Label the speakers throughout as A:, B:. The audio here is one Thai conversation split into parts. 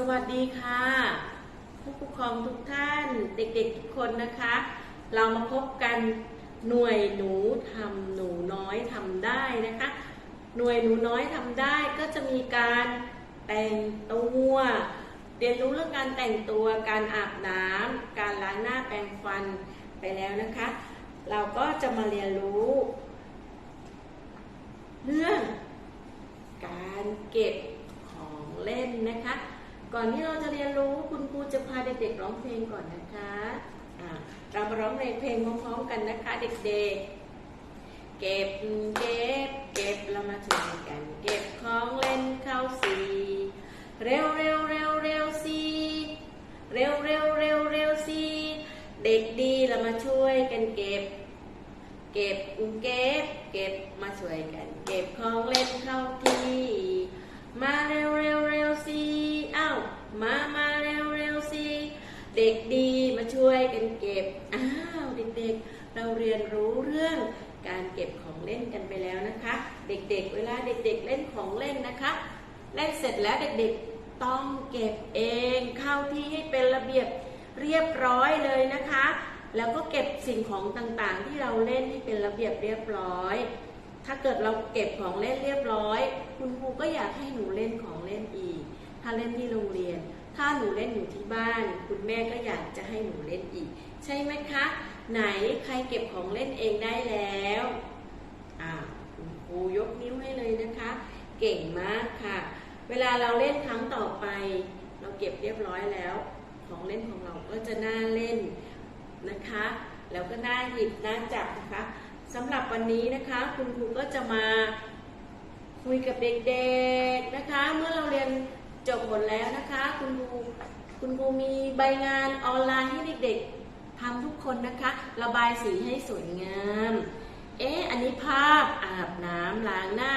A: สวัสดีค่ะ ผู้ปกครองทุกท่านเด็กๆทุกคนนะคะ เรามาพบกันหน่วยหนูทำหนูน้อยทำได้นะคะ หน่วยหนูน้อยทำได้ก็จะมีการแต่งตัวเรียนรู้เรื่องการแต่งตัวการอาบน้ำการล้างหน้าแปรงฟันไปแล้วนะคะ เราก็จะมาเรียนรู้ เรื่องการเก็บของเล่นนะคะ ก่อนที่เราจะเรียนรู้คุณครูจะพาเด็กๆร้องเพลงก่อนนะคะอ่าเรามาร้องเพลงเพลงพร้อมๆกันนะคะเด็กๆ เก็บเก็บเก็บเรามาช่วยกัน เก็บของเล่นเข้าสีเร็วเร็วเร็วเร็วสีเร็วเร็วเร็วเร็วสีเด็กดีเรามาช่วยกันเก็บ เก็บเก็บเก็บมาช่วยกัน เก็บของเล่นเข้าที่ ด็กดีมาช่วยกันเก็บ อ้าวเด็กๆ เราเรียนรู้เรื่องการเก็บของเล่นกันไปแล้วนะคะ เด็กๆ เวลาเด็กๆ เล่นของเล่นนะคะ เล่นเสร็จแล้วเด็กๆต้องเก็บเองเข้าที่ให้เป็นระเบียบเรียบร้อยเลยนะคะ แล้วก็เก็บสิ่งของต่างๆ ที่เราเล่นให้เป็นระเบียบเรียบร้อย ถ้าเกิดเราเก็บของเล่นเรียบร้อย คุณครูก็อยากให้หนูเล่นของเล่นอีก ถ้าเล่นที่โรงเรียน ถ้าหนูเล่นอยู่ที่บ้าน คุณแม่ก็อยากจะให้หนูเล่นอีก ใช่ไหมคะ ไหนใครเก็บของเล่นเองได้แล้วอ่าคุณครูยกนิ้วให้เลยนะคะ เก่งมากค่ะ เวลาเราเล่นครั้งต่อไป เราเก็บเรียบร้อยแล้ว ของเล่นของเราก็จะน่าเล่นนะคะ แล้วก็น่าหยิบน่าจับนะคะสำหรับวันนี้นะคะ คุณครูก็จะมาคุยกับเด็กๆนะคะ เมื่อเราเรียน จบหมดแล้วนะคะ คุณครูคุณครูมีใบงานออนไลน์ให้เด็กๆทำทุกคนนะคะ ระบายสีให้สวยงาม เอ๊ะอันนี้ภาพอาบน้ำล้างหน้า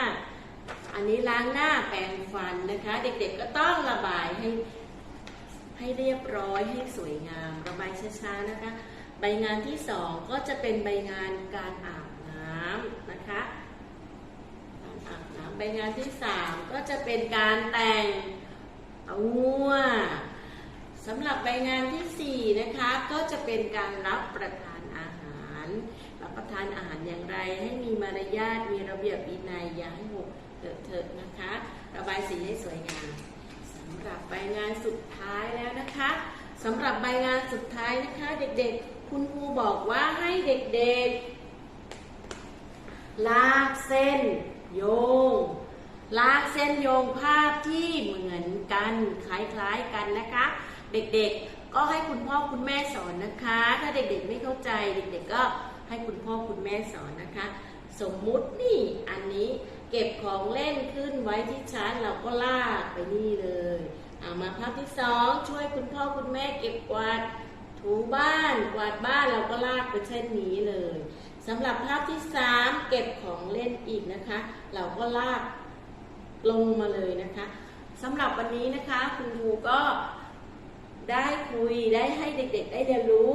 A: อันนี้ล้างหน้าแปรงฟันนะคะ เด็กๆก็ต้องระบายให้ให้เรียบร้อยให้สวยงาม ระบายช้าๆนะคะ ใบงานที่สองก็จะเป็นใบงานการอาบน้ำนะคะการอาบน้ำใบงานที่สามก็จะเป็นการแต่ง ตัวสำหรับใบงานที่สี่นะคะ ก็จะเป็นการรับประทานอาหาร รับประทานอาหารอย่างไร ให้มีมารยาท มีระเบียบวินัยอย่าให้หกเลอะเทอะนะคะ ระบายสีให้สวยงามสำหรับใบงานสุดท้ายแล้วนะคะสำหรับใบงานสุดท้ายนะคะ เด็กๆ คุณครูบอกว่าให้เด็กๆ ลากเส้น โยง ลากเส้นโยงภาพที่เหมือนกันคล้ายๆกันนะคะ เด็กๆก็ให้คุณพ่อคุณแม่สอนนะคะ ถ้าเด็กๆไม่เข้าใจเด็กๆก็ให้คุณพ่อคุณแม่สอนนะคะ สมมุตินี่อันนี้เก็บของเล่นขึ้นไว้ที่ชั้นเราก็ลากไปนี่เลยเอามาภาพที่สองช่วยคุณพ่อคุณแม่เก็บกวาดถูบ้านกวาดบ้านเราก็ลากไปเช่นนี้เลยสำหรับภาพที่สามเก็บของเล่นอีกนะคะ เราก็ลาก ลงมาเลยนะคะสำหรับวันนี้นะคะคุณครูก็ได้คุยได้ให้เด็กๆ ได้เรียนรู้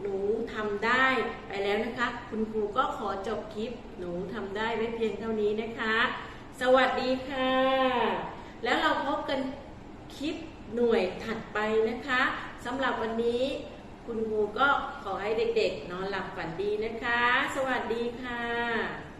A: หนูทำได้ไปแล้วนะคะ คุณครูก็ขอจบคลิป หนูทำได้ไว้เพียงเท่านี้นะคะ สวัสดีค่ะ แล้วเราพบกันคลิปหน่วยถัดไปนะคะสำหรับวันนี้คุณครูก็ขอให้เด็กๆ นอนหลับฝันดีนะคะ สวัสดีค่ะ